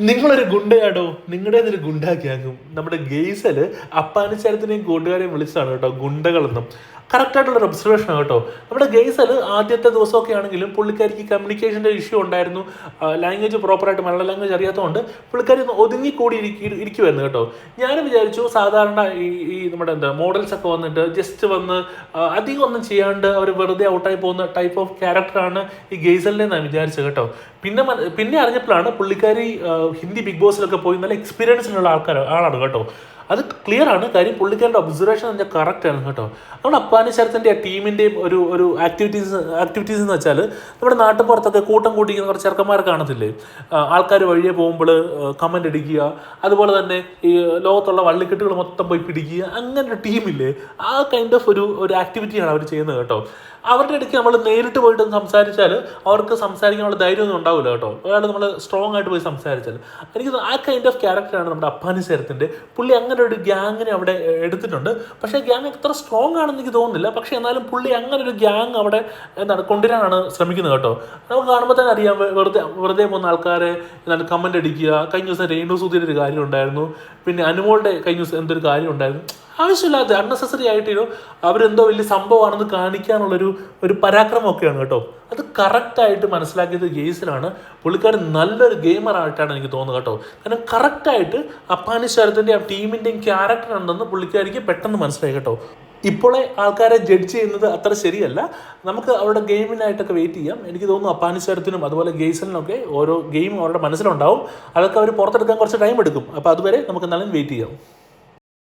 നിങ്ങളൊരു ഗുണ്ടയാടോ? ഒരു ഗുണ്ടാക്കിയാകും നമ്മുടെ ഗെയ്സൽ അപ്പാനിച്ചാരത്തിനെയും കൂട്ടുകാരെയും വിളിച്ചാണ് കേട്ടോ ഗുണ്ടകളെന്നും. കറക്റ്റ് ആയിട്ടുള്ള ഒരു ഒബ്സർവേഷൻ ആണ് കേട്ടോ. നമ്മുടെ ഗെയ്സൽ ആദ്യത്തെ ദിവസമൊക്കെ ആണെങ്കിലും പുള്ളിക്കാരിക്ക് കമ്മ്യൂണിക്കേഷന്റെ ഇഷ്യൂ ഉണ്ടായിരുന്നു. ലാംഗ്വേജ് പ്രോപ്പറായിട്ട് മലയാള ലാംഗ്വേജ് അറിയാത്തതുകൊണ്ട് പുള്ളിക്കാരി ഒതുങ്ങിക്കൂടി ഇരിക്കി ഇരിക്കുമായിരുന്നു കേട്ടോ. ഞാനും വിചാരിച്ചു സാധാരണ ഈ ഈ നമ്മുടെ എന്താ മോഡൽസ് ഒക്കെ വന്നിട്ട് ജസ്റ്റ് വന്ന് അധികം ഒന്നും ചെയ്യാണ്ട് അവർ വെറുതെ ഔട്ടായി പോകുന്ന ടൈപ്പ് ഓഫ് ക്യാരക്ടറാണ് ഈ ഗെയ്സലിനെ ഞാൻ വിചാരിച്ചത് കേട്ടോ. പിന്നെ പിന്നെ അറിഞ്ഞപ്പോഴാണ് പുള്ളിക്കാരി ഹിന്ദി ബിഗ് ബോസിലൊക്കെ പോയി നല്ല എക്സ്പീരിയൻസിനുള്ള ആൾക്കാർ ആളാണ് കേട്ടോ. അത് ക്ലിയർ ആണ്. കാര്യം പുള്ളിക്കാരുടെ ഒബ്സർവേഷൻ എന്ന് വെച്ചാൽ കറക്റ്റ് ആണ് കേട്ടോ. അതുകൊണ്ട് അപ്പാനി ശരത്തിന്റെ ആ ടീമിന്റെയും ഒരു ഒരു ആക്ടിവിറ്റീസ് ആക്ടിവിറ്റീസ് എന്ന് വെച്ചാൽ നമ്മുടെ നാട്ടുപുറത്തൊക്കെ കൂട്ടം കൂട്ടിക്കുന്ന കുറച്ച് ചെറുക്കന്മാരെ കാണത്തില്ലേ? ആൾക്കാർ വഴിയെ പോകുമ്പോൾ കമന്റ് അടിക്കുക. അതുപോലെ തന്നെ ഈ ലോകത്തുള്ള വള്ളിക്കെട്ടുകൾ മൊത്തം പോയി പിടിക്കുക. അങ്ങനെ ഒരു ടീമില്ലേ ആ കൈൻഡ് ഓഫ് ഒരു ഒരു ആക്ടിവിറ്റിയാണ് അവർ ചെയ്യുന്നത് കേട്ടോ. അവരുടെ ഇടയ്ക്ക് നമ്മൾ നേരിട്ട് പോയിട്ട് സംസാരിച്ചാൽ അവർക്ക് സംസാരിക്കാനുള്ള ധൈര്യമൊന്നും ഉണ്ടാവില്ല കേട്ടോ. ഒരാൾ നമ്മൾ സ്ട്രോങ് ആയിട്ട് പോയി സംസാരിച്ചാൽ എനിക്ക് ആ കൈൻഡ് ഓഫ് ക്യാരക്ടറാണ് നമ്മുടെ അപ്പാനി സേരത്തിന്റെ പുള്ളി അങ്ങനെ ഒരു ഗ്യാങ്ങിനെ അവിടെ എടുത്തിട്ടുണ്ട്. പക്ഷേ ഗ്യാങ് എത്ര സ്ട്രോങ് ആണെന്ന് എനിക്ക് തോന്നുന്നില്ല. പക്ഷേ എന്നാലും പുള്ളി അങ്ങനെ ഒരു ഗ്യാങ് അവിടെ എന്താണ് കൊണ്ടുവരാനാണ് ശ്രമിക്കുന്നത് കേട്ടോ. നമുക്ക് കാണുമ്പോൾ തന്നെ അറിയാം വെറുതെ വെറുതെ പോകുന്ന ആൾക്കാരെ എന്താണ് കമന്റ് അടിക്കുക. കഴിഞ്ഞ ദിവസം രേണു സൂതിയുടെ ഒരു കാര്യം ഉണ്ടായിരുന്നു. പിന്നെ അനുമോളുടെ കഴിഞ്ഞ ദിവസം എന്തൊരു കാര്യം ഉണ്ടായിരുന്നു. ആവശ്യമില്ലാത്ത അൺനെസസറി ആയിട്ടൊരു അവരെന്തോ വലിയ സംഭവമാണെന്ന് കാണിക്കാനുള്ളൊരു ഒരു പരാക്രമമൊക്കെയാണ് കേട്ടോ. അത് കറക്റ്റായിട്ട് മനസ്സിലാക്കിയത് ജെയ്സിലാണ് പുള്ളിക്കാരൻ നല്ലൊരു ഗെയിമർ ആയിട്ടാണ് എനിക്ക് തോന്നുന്നത് കേട്ടോ. കാരണം കറക്റ്റായിട്ട് അപ്പാനിശ്വരത്തിന്റെ ആ ടീമിന്റെയും ക്യാരക്ടർ ഉണ്ടെന്ന് പുള്ളിക്കാരിക്ക് പെട്ടെന്ന് മനസ്സിലായി കേട്ടോ. ഇപ്പോഴേ ആൾക്കാരെ ജഡ്ജ് ചെയ്യുന്നത് അത്ര ശരിയല്ല. നമുക്ക് അവരുടെ ഗെയിമിനായിട്ടൊക്കെ വെയിറ്റ് ചെയ്യാം. എനിക്ക് തോന്നുന്നു അപ്പാനിശ്വരത്തിനും അതുപോലെ ഗെയ്സലിനൊക്കെ ഓരോ ഗെയിം അവരുടെ മനസ്സിലുണ്ടാവും. അതൊക്കെ അവർ പുറത്തെടുക്കാൻ കുറച്ച് ടൈം എടുക്കും. അപ്പോൾ അതുവരെ നമുക്ക് എന്നാലും വെയിറ്റ് ചെയ്യാം.